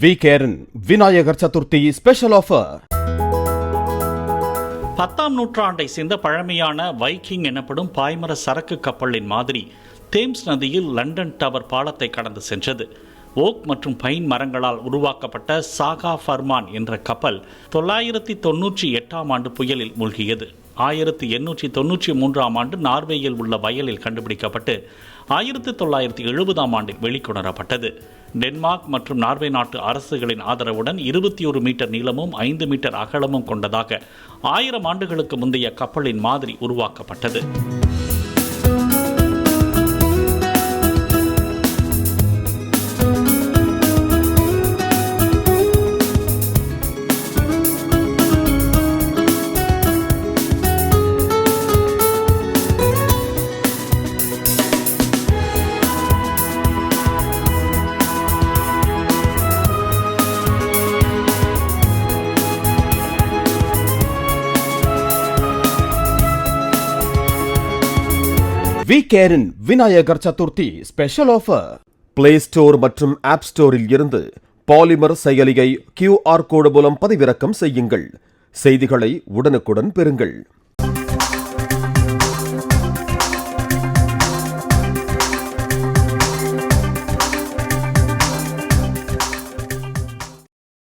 We கேரன் Vinayagar Chaturthi special offer பத்தாம் நூற்றாண்டை சேர்ந்த பழமையான வைக்கிங் எனப்படும் பாய்மர சரக்கு கப்பலின் மாதிரி தேம்ஸ் நதியில் லண்டன் டவர் பாலத்தை கடந்து சென்றது. ஓக் மற்றும் பைன் மரங்களால் உருவாக்கப்பட்ட சாகா ஃபர்மான் என்ற கப்பல் தொள்ளாயிரத்தி தொன்னூற்றி எட்டாம் ஆண்டு புயலில் மூழ்கியது. ஆயிரத்தி எண்ணூற்றி தொன்னூற்றி மூன்றாம் ஆண்டு நார்வேயில் உள்ள வயலில் கண்டுபிடிக்கப்பட்டு ஆயிரத்தி தொள்ளாயிரத்தி எழுபதாம் ஆண்டில் வெளிக்கொணரப்பட்டது. டென்மார்க் மற்றும் நார்வே நாட்டு அரசுகளின் ஆதரவுடன் இருபத்தி ஒரு மீட்டர் நீளமும் ஐந்து மீட்டர் அகலமும் கொண்டதாக ஆயிரம் ஆண்டுகளுக்கு முந்தைய கப்பலின் மாதிரி உருவாக்கப்பட்டது. We கேரின் Vinayagar Chaturthi special offer play store மற்றும் ஆப் ஸ்டோரில் இருந்து பாலிமர் செயலியை கியூஆர் கோடு மூலம் பதிவிறக்கம் செய்யுங்கள். செய்திகளை உடனுக்குடன் பெறுங்கள்.